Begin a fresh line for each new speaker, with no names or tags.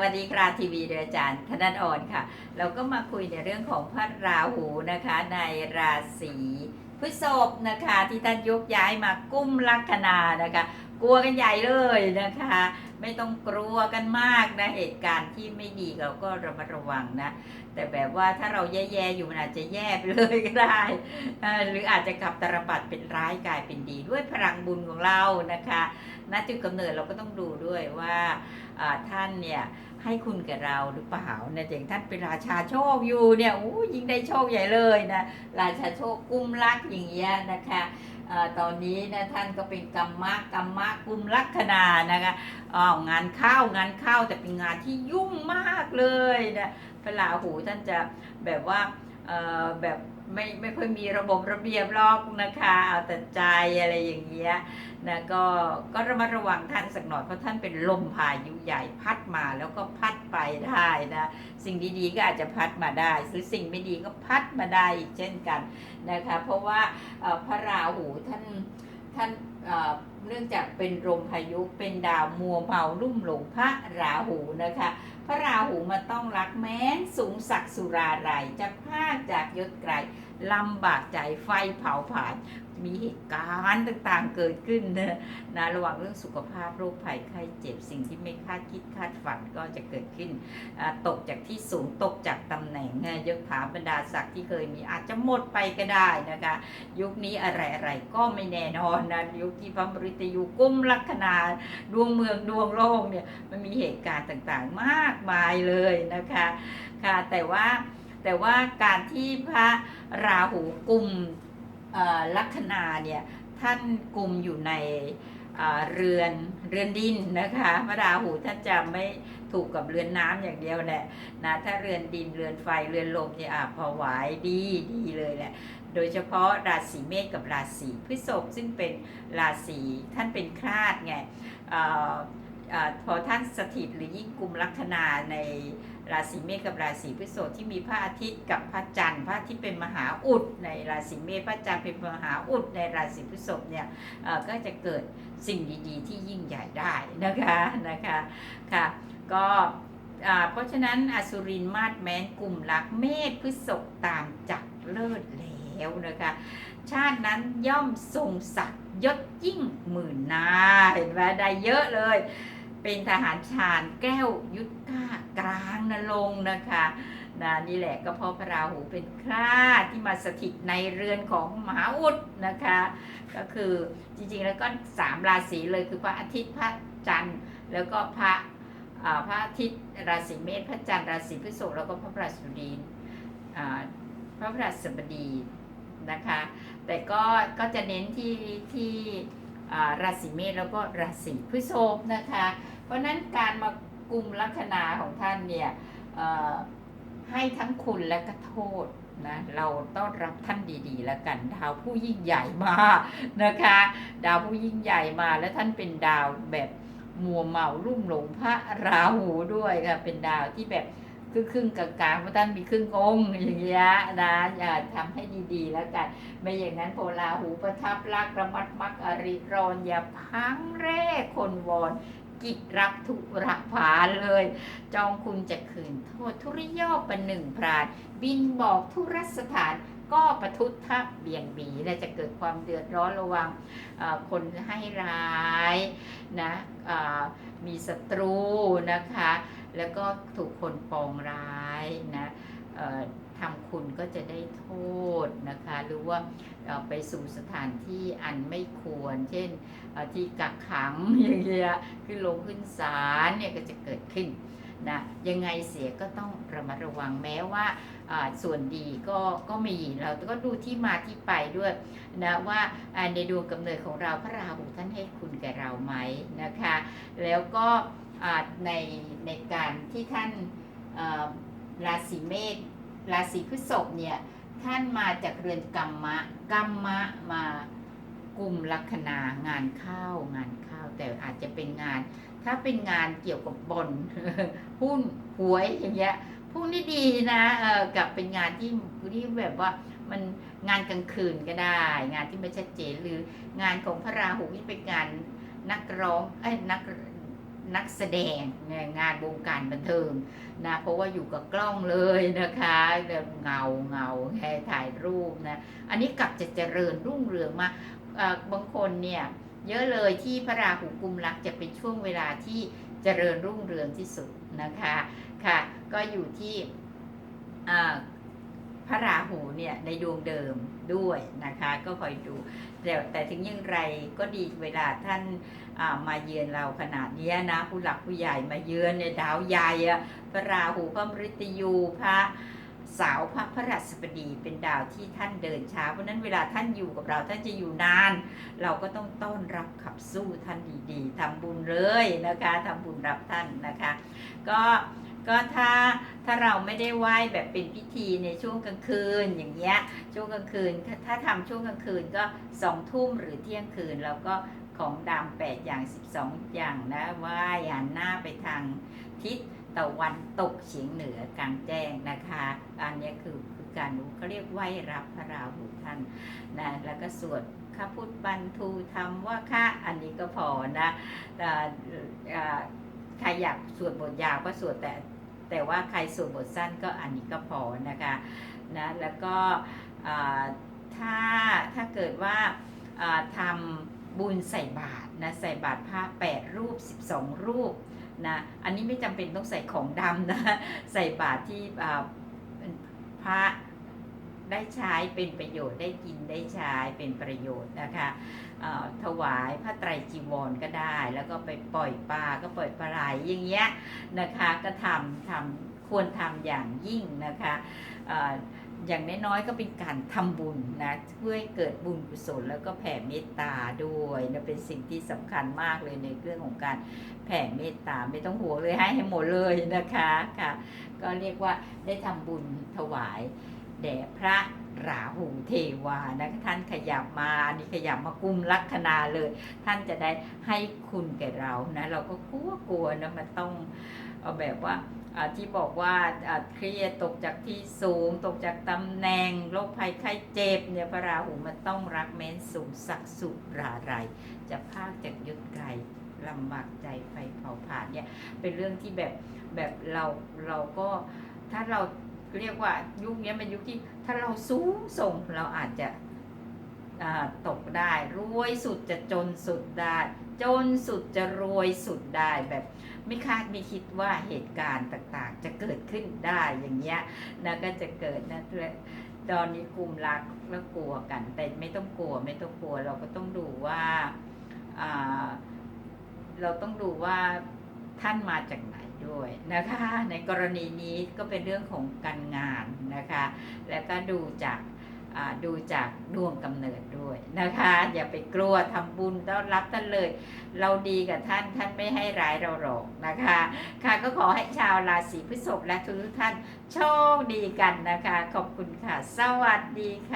วัสดีครับทีวีเดืออาจารย์ธนันอ่อนค่ะ เราก็มาคุยในเรื่องของพระราหูนะคะ ในราศีพฤษภนะคะ ที่ท่านยกย้ายมากุ้มลัคนานะคะ กลัวกันใหญ่เลยนะคะไม่ต้องกลัวกันมากนะเหตุการณ์ที่ไม่ดีเราก็ระมัดระวังนะ แต่แบบว่าถ้าเราแย่ๆอยู่มันอาจจะแย่ไปเลยก็ได้ หรืออาจจะกลับตรบัดเป็นร้ายกลายเป็นดีด้วยพลังบุญของเรานะคะณจุดกำเนิดเราก็ต้องดูด้วยว่าท่านเนี่ยให้คุณกับเราหรือเปล่าเนี่ยอย่างท่านเป็นราชาโชคอยู่เนี่ยโอ้ยิ่งได้โชคใหญ่เลยนะราชาโชคกุมลักอย่างเงี้ยนะคะ ตอนนี้นะท่านก็เป็นกรรมะกรรมะกุมลัคนานะคะอ๋องานเข้างานเข้าแต่เป็นงานที่ยุ่งมากเลยนะพระราหูท่านจะแบบว่า แบบไม่ไม่ค่อยมีระบบระเบียบหรอกนะคะเอาแต่ใจอะไรอย่างเงี้ยนะก็ก็ระมัดระวังท่านสักหน่อยเพราะท่านเป็นลมพายุใหญ่พัดมาแล้วก็พัดไปได้นะสิ่งดีๆก็อาจจะพัดมาได้หรือสิ่งไม่ดีก็พัดมาได้อีกเช่นกันนะคะเพราะว่าพระราหูท่านท่านเออเนื่องจากเป็นลมพายุเป็นดาวมัวเมาลุ่มหลงพระราหูนะคะพระราหูมาต้องรักแม้นสูงศักดิ์สุราไรจะพากจากยศไกลลำบากใจไฟเผาผลาญมีเหตุการณ์ต่างๆเกิดขึ้นนะนะระหว่างเรื่องสุขภาพโรคภัยไข้เจ็บสิ่งที่ไม่คาดคิดคาดฝันก็จะเกิดขึ้น ตกจากที่สูงตกจากตำแหน่งนะยศถาบรรดาศักดิ์ที่เคยมีอาจจะหมดไปก็ได้นะคะ ยุคนี้อะไรๆก็ไม่แน่นอนนะยุคที่พระมฤตยูกุ้มลัคนาดวงเมืองดวงโลกเนี่ยมันมีเหตุการณ์ต่างๆ มากมายเลยนะคะค่ะแต่ว่าแต่ว่าการที่พระราหูกุมเอ่อลัคนาเนี่ยท่านกลุ่มอยู่ในเรือนเรือนดินนะคะพระราหูท่านจะไม่ถูกกับเรือนน้ำอย่างเดียวแหละนะถ้าเรือนดินเรือนไฟเรือนลมเนี่ยอะพอไหวดีดีเลยแหละโดยเฉพาะราศีเมษกับราศีพฤษภซึ่งเป็นราศีท่านเป็นคลาดไง อพอท่านสถิตหรือยิ่งกลุ่มลัคนาในราศีเมษกับราศีพฤษภที่มีพระอาทิตย์กับพระจันทร์พระอาทิตย์เป็นมหาอุดในราศีเมษพระจันทร์เป็นมหาอุดในราศีพฤษภเนี่ยก็จะเกิดสิ่งดีๆ ที่ยิ่งใหญ่ได้นะคะนะคะค่ะก็เพราะฉะนั้นอสุรินมาดแม้นกลุ่มรักเมษพฤษภตามจักเลิศแล้วนะคะชาตินั้นย่อมทรงศักดิ์ยศยิ่งหมื่นนาเห็นไหมได้เยอะเลย เป็นทหารชาญแก้วยุทธก้ากลางนรงนะคะนะนี่แหละก็เพราะพระราหูเป็นคราที่มาสถิตในเรือนของมหาอุดนะคะ ก็คือจริงๆแล้วก็สามราศีเลยคือพระอาทิตย์พระจันทร์แล้วก็พระพระอาทิตย์ราศีเมษพระจันทร์ราศีพฤษภแล้วก็พระพฤหัสบดีพระพฤหัสบดีนะคะ แต่ก็ก็จะเน้นที่ที่ราศีเมษแล้วก็ราศีพฤษภนะคะ เพราะนั้นการมากลุ่มลัคนาของท่านเนี่ยให้ทั้งคุณและก็โทษนะเราต้อนรับท่านดีๆ แล้วกันดาวผู้ยิ่งใหญ่มานะคะ ดาวผู้ยิ่งใหญ่มาแล้วท่านเป็นดาวแบบมัวเมาลุ่มหลงพระราหูด้วยค่ะเป็นดาวที่แบบครึ่งครึ่งกลางๆเพราะท่านมีครึ่งองค์อย่างเงี้ยนะอย่าทำให้ดีๆแล้วกันไม่อย่างนั้นโพลาหูประทับรักระมัดมักอริรอนอย่าพังแร่คนวอน กิรับทุระผาเลย จองคุณจะคืนโทษทุริยอบประหนึ่งพรานบินบอกทุรสถานก็ประทุษทับเบี่ยงบีและจะเกิดความเดือดร้อนระวังคนให้ร้ายนะมีศัตรูนะคะ แล้วก็ถูกคนปองร้ายนะ ทำคุณก็จะได้โทษนะคะ หรือว่าไปสู่สถานที่อันไม่ควร เช่นที่กักขังอย่างเงี้ยขึ้นลงขึ้นศาลเนี่ยก็จะเกิดขึ้นนะยังไงเสียก็ต้องระมัดระวังแม้ว่าส่วนดีก็ก็มีเราก็ดูที่มาที่ไปด้วยนะว่าในดวงกำเนิดของเราพระราหูท่านให้คุณแก่เราไหมนะคะ แล้วก็ในในการที่ท่านราศีเมษ ราศีพฤษภเนี่ยท่านมาจากเรือนกรรมะกรรมะมากลุ่มลัคนางานข้าวงานข้าวแต่อาจจะเป็นงาน ถ้าเป็นงานเกี่ยวกับบอลหุ้นหวยอย่างเงี้ยพวกนี้ดีนะเออกับเป็นงานที่ที่แบบว่ามันงานกลางคืนก็ได้ งานที่ไม่ชัดเจนหรืองานของพระราหูที่เป็นงานนักร้องเอ้ยนัก นักแสดงในงานวงการบันเทิงนะเพราะว่าอยู่กับกล้องเลยนะคะเงาเงาแค่ถ่ายรูปนะอันนี้กลับจะเจริญรุ่งเรืองมากบางคนเนี่ยเยอะเลยที่พระราหูกุมรักจะเป็นช่วงเวลาที่เจริญรุ่งเรืองที่สุดนะคะค่ะก็อยู่ที่พระราหูเนี่ยในดวงเดิม ด้วยนะคะก็คอยดูแต่แต่ถึงอย่างไรก็ดีเวลาท่านามาเยือนเราขนาดนี้นะผู้หลักผู้ใหญ่มาเยือนในดาวใหญ่พระราหูพระมฤตยูพระสาวพระพระราชบดีเป็นดาวที่ท่านเดินช้า เพราะฉะนั้นเวลาท่านอยู่กับเราท่านจะอยู่นาน เราก็ต้องต้อนรับขับสู้ท่านดีๆทำบุญเลยนะคะทำบุญรับท่านนะคะ ก็ ก็ถ้าถ้าเราไม่ได้ไหว้แบบเป็นพิธีในช่วงกลางคืนอย่างเงี้ยช่วงกลางคืนถ้าถ้าทำช่วงกลางคืนก็สองทุ่มหรือเที่ยงคืนแล้วก็ของดำแปดอย่างสิบสองอย่างนะไหว้หันหน้าไปทางทิศตะวันตกเฉียงเหนือกลางแจ้งนะคะ อันนี้คือคือการรู้เขาเรียกไหว้รับพระราหูท่านนะแล้วก็สวดข้าพุทธบันทูธรรมว่าค่ะอันนี้ก็พอนะแต่ใครอยากสวดบทยาวก็สวดแต่ แต่ว่าใครสวดบทสั้นก็อันนี้ก็พอนะคะนะแล้วก็ถ้าถ้าเกิดว่าทำบุญใส่บาตรนะใส่บาตรพระ8รูป 12 รูปนะอันนี้ไม่จำเป็นต้องใส่ของดำนะใส่บาตรที่พระ ได้ใช้เป็นประโยชน์ได้กินได้ใช้เป็นประโยชน์นะคะถวายพระไตรจีวรก็ได้ แล้วก็ไปปล่อยปลาก็ปล่อยปลาไหลอย่างเงี้ยนะคะก็ทำทำควรทำอย่างยิ่งนะคะอย่างน้อยๆก็เป็นการทำบุญนะเพื่อให้เกิดบุญกุศลแล้วก็แผ่เมตตาด้วยนะเป็นสิ่งที่สำคัญมากเลยในเรื่องของการแผ่เมตตาไม่ต้องห่วงเลยให้ให้หมดเลยนะคะค่ะ ก็เรียกว่าได้ทำบุญถวาย แด่พระราหูเทวานะคะท่านขยับมาอันนี้ขยับมากุมลัคนาเลย ท่านจะได้ให้คุณแก่เรานะเราก็กลัวกลัวนะมันต้องเอาแบบว่าที่บอกว่าเครียดตกจากที่สูง ตกจากตำแหน่งโรคภัยไข้เจ็บเนี่ยพระราหูมันต้องรักแม้นสูงสักสุราไรจะพากจากยุดไกลลำบากใจไฟเผาผ่านเนี่ยเป็นเรื่องที่แบบแบบเราเราก็ถ้าเรา เรียกว่ายุคนี้เป็นยุคที่ถ้าเราสูงส่งเราอาจจะตกได้ รวยสุดจะจนสุดได้ จนสุดจะรวยสุดได้แบบ ไม่คาดไม่คิดว่าเหตุการณ์ต่างๆ จะเกิดขึ้นได้อย่างเงี้ยนะก็จะเกิดนะตอนนี้กลุ่มรักแล้วกลัวกัน แต่ไม่ต้องกลัวไม่ต้องกลัวเราก็ต้องดูว่าเราต้องดูว่าท่านมาจากไหน ด้วยนะคะ ในกรณีนี้ก็เป็นเรื่องของการงานนะคะ แล้วก็ดูจากดูจากดวงกำเนิดด้วยนะคะ อย่าไปกลัวทำบุญต้อนรับท่านเลย เราดีกับท่านท่านไม่ให้ร้ายเราหรอกนะคะ ค่ะก็ขอให้ชาวราศีพฤษภและทุกท่านโชคดีกันนะคะ ขอบคุณค่ะ สวัสดีค่ะ